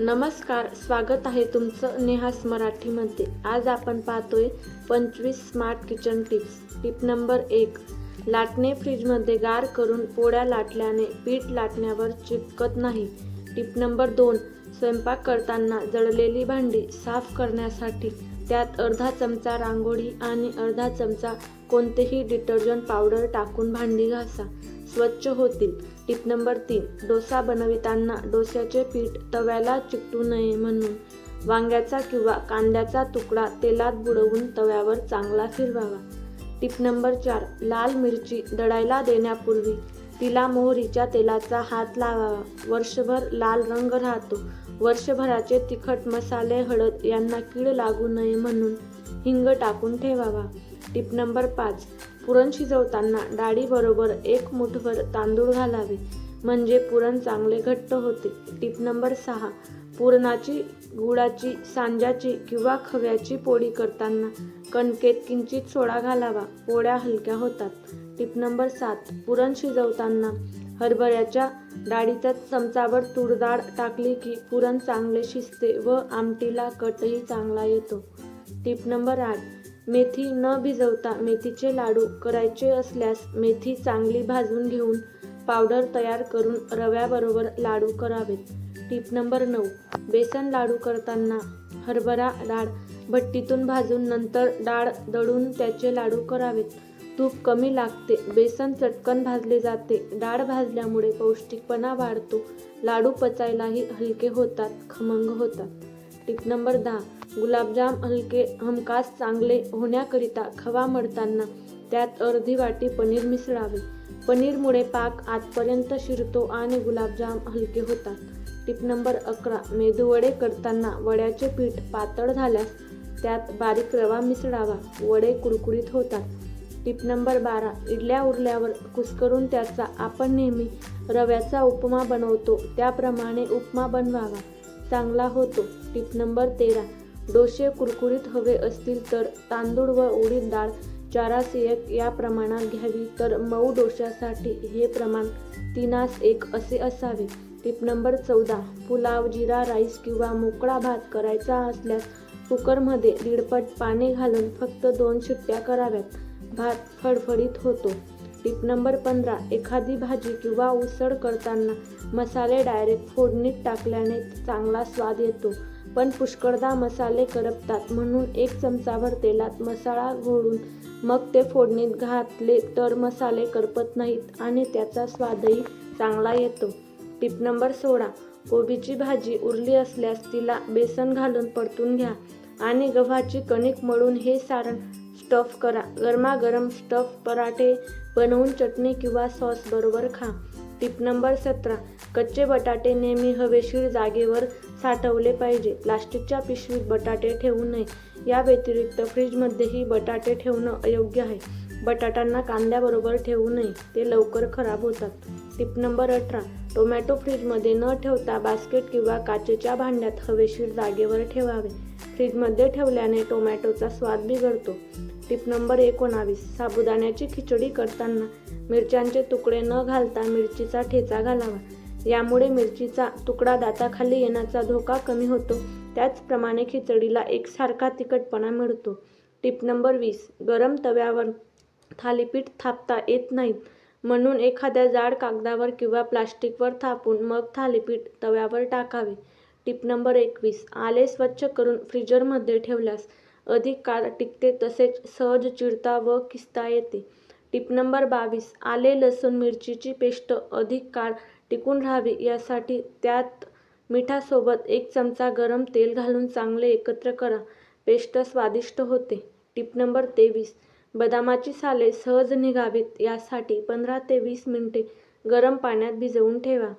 नमस्कार स्वागत आहे तुमचं नेहास मराठीमध्ये. आज आपण पाहतोय पंचवीस smart kitchen tips tip number एक लाटणे फ्रीजमध्ये गार करून पोळ्या लाटल्याने पीठ लाटण्यावर चिपकत नाही. टिप नंबर दोन स्वयंपाक करताना जळलेली भांडी साफ करण्यासाठी त्यात अर्धा चमचा रांगोळी आणि अर्धा चमचा कोणतेही डिटर्जंट पावडर टाकून भांडी घासा. स्वच्छ होतील. टिप नंबर तीन डोसा बनविताना डोस्याचे पीठ तव्याला चिकटू नये म्हणून. वांग्याचा किंवा कांद्याचा तुकडा तेलात बुडवून तव्यावर चांगला फिरवावा. टिप नंबर चार लाल मिरची दडायला देण्यापूर्वी तिला मोहरीच्या तेलाचा हात लावावा. वर्षभर लाल रंग राहतो. वर्षभराचे तिखट मसाले हळद यांना कीड लागू नये म्हणून हिंग टाकून ठेवावा. टिप नंबर पाच पुरण शिजवताना डाळीबरोबर एक मुठभर तांदूळ घालावे. म्हणजे पुरण चांगले घट्ट होते. टिप नंबर सहा. पुरणाची गुळाची सांज्याची किंवा खव्याची पोळी करताना कणकेत किंचित सोडा घालावा. पोळ्या हलक्या होतात. टिप नंबर सात. पुरण शिजवताना हरभऱ्याच्या डाळीचा चमचाभर तूर डाळ टाकली की पुरण चांगले शिजते व आमटीला कटही चांगला येतो. टिप नंबर आठ. मेथी न भिजवता मेथीचे लाडू करायचे असल्यास मेथी चांगली भाजून घेऊन पावडर तयार करून रव्याबरोबर लाडू करावेत. टिप नंबर नऊ. बेसन लाडू करताना हरभरा डाळ भट्टीतून भाजून नंतर डाळ दळून त्याचे लाडू करावेत. तूप कमी लागते बेसन चटकन भाजले जाते. डाळ भाजल्यामुळे पौष्टिकपणा वाढतो. लाडू पचायलाही हलके होतात खमंग होतात. टिप नंबर दहा गुलाबजाम हलके हमखास चांगले होण्याकरिता खवा मळताना त्यात अर्धी वाटी पनीर मिसळावे. पनीरमुळे पाक आतपर्यंत शिरतो आणि गुलाबजाम हलके होतात. टिप नंबर अकरा मेदूवडे करताना वड्याचे पीठ पातळ झाल्यास त्यात बारीक रवा मिसळावा. वडे कुरकुरीत होतात. टिप नंबर बारा इडल्या उरल्यावर कुस्करून त्याचा आपण नेहमी रव्याचा उपमा बनवतो. त्याप्रमाणे उपमा बनवावा. चांगला होतो. टिप नंबर तेरा. डोसे कुरकुरीत हवे असतील तर तांदूळ व उडीद डाळ चारास एक या प्रमाणात घ्यावी. तर मऊ डोश्यासाठी हे प्रमाण तीनास एक असे असावे. टिप नंबर चौदा. पुलाव जिरा राईस किंवा मोकळा भात करायचा असल्यास कुकरमध्ये दीडपट पाणी घालून फक्त दोन शिट्ट्या कराव्यात. भात फडफडीत होतो. टिप नंबर पंधरा एखादी भाजी किंवा उसळ करताना मसाले डायरेक्ट फोडणीत टाकल्याने चांगला स्वाद येतो. पण पुष्कळदा मसाले करपतात म्हणून एक चमचाभर तेलात मसाला घोळून मग ते फोडणीत घातले तर मसाले करपत नाहीत आणि त्याचा स्वादही चांगला येतो. टिप नंबर सोळा कोबीची भाजी उरली असल्यास तिला बेसन घालून परतून घ्या आणि गव्हाची कणिक मळून हे सारण स्टफ करा. गरमागरम स्टफ पराठे बनवून चटणी किंवा सॉस बरोबर खा. टिप नंबर सतरा. कच्चे बटाटे नेहमी हवेशीर जागेवर साठवले पाहिजे. प्लास्टिकच्या पिशवीत बटाटे ठेवू नये. या व्यतिरिक्त फ्रीजमध्येही बटाटे ठेवणं अयोग्य आहे. बटाट्यांना कांद्याबरोबर ठेवू नये. ते लवकर खराब होतात. टिप नंबर अठरा. टोमॅटो फ्रीजमध्ये न ठेवता बास्केट किंवा काचेच्या भांड्यात हवेशीर जागेवर ठेवावे. फ्रीजमध्ये ठेवल्याने टोमॅटोचा स्वाद बिघडतो. टिप नंबर एकोणावीस. साबुदाण्याची खिचडी करताना मिरच्यांचे तुकडे न घालता मिरचीचा ठेचा घालावा. यामुळे मिरचीचा तुकडा दाताखाली येण्याचा धोका कमी होतो. त्याचप्रमाणे खिचडीला एकसारखा तिखटपणा मिळतो. टिप नंबर वीस. गरम तव्यावर थालीपीठ थापता येत नाहीत म्हणून एखाद्या जाड कागदावर किंवा प्लास्टिकवर थापून मग थालीपीठ तव्यावर टाकावे. टिप नंबर एकवीस. आले स्वच्छ करून फ्रीजरमध्ये ठेवल्यास अधिक काळ टिकते तसेच सहज चिरता व किसता येते. टिप नंबर बावीस आले लसूण मिरचीची पेस्ट अधिक काळ टिकून राहावी यासाठी त्यात मिठासोबत एक चमचा गरम तेल घालून चांगले एकत्र करा. पेस्ट स्वादिष्ट होते. टिप नंबर तेवीस बदामाची साले सहज निघावीत यासाठी पंधरा ते वीस मिनिटे गरम पाण्यात भिजवून ठेवा.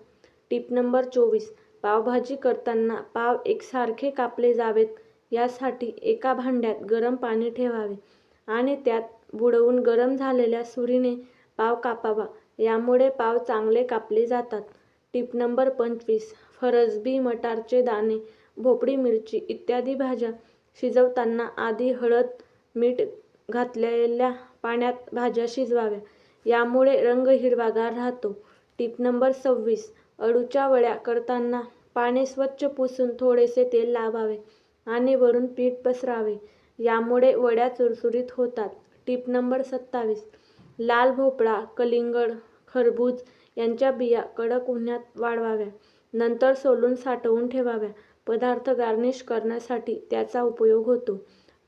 टिप नंबर चोवीस पावभाजी करताना पाव एकसारखे कापले जावेत. यासाठी एका भांड्यात गरम पाणी ठेवावे आणि त्यात बुडवून गरम झालेल्या सुरीने पाव कापावा. यामुळे पाव चांगले कापले जातात. टिप नंबर पंचवीस. फरसबी मटारचे दाणे भोपळी मिरची इत्यादी भाज्या शिजवताना आधी हळद मीठ घातलेल्या पाण्यात भाज्या शिजवाव्या. यामुळे रंग हिरवागार राहतो. टिप नंबर सव्वीस. अळूच्या वड्या करताना पाने स्वच्छ पुसून थोडेसे तेल लावावे. आणि वरून पीठ पसरावे. यामुळे वड्या चुरचुरीत होतात. टीप नंबर सत्तावीस. लाल भोपळा कलिंगड खरबूज यांच्या बिया कडक उन्हात वाळवाव्या नंतर सोलून साठवून ठेवाव्या. पदार्थ गार्निश करण्यासाठी त्याचा उपयोग होतो.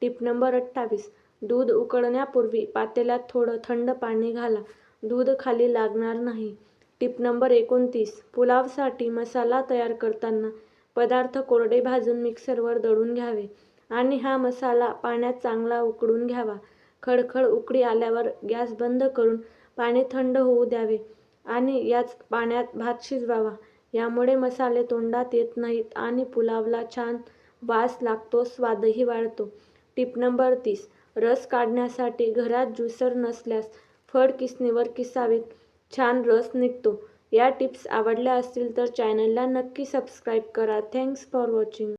टीप नंबर अठ्ठावीस. दूध उकळण्यापूर्वी पातेल्यात थोडं थंड पाणी घाला. दूध खाली लागणार नाही. टीप नंबर एकोणतीस. पुलावसाठी मसाला तयार करताना पदार्थ कोरडे भाजून मिक्सरवर दळून घ्यावे आणि हा मसाला पाण्यात चांगला उकळून घ्यावा. खडखड उकळी आल्यावर गॅस बंद करून पाणी थंड होऊ द्यावे आणि याच पाण्यात भात शिजवावा. यामुळे मसाले तोंडात येत नाहीत आणि पुलावला छान वास लागतो स्वादही वाढतो. टीप नंबर तीस. रस काढण्यासाठी घरात ज्युसर नसल्यास फळ किसणीवर किसावेत. छान रस निघतो. या टिप्स आवडल्या असतील तर चॅनलला नक्की सबस्क्राईब करा. Thanks for watching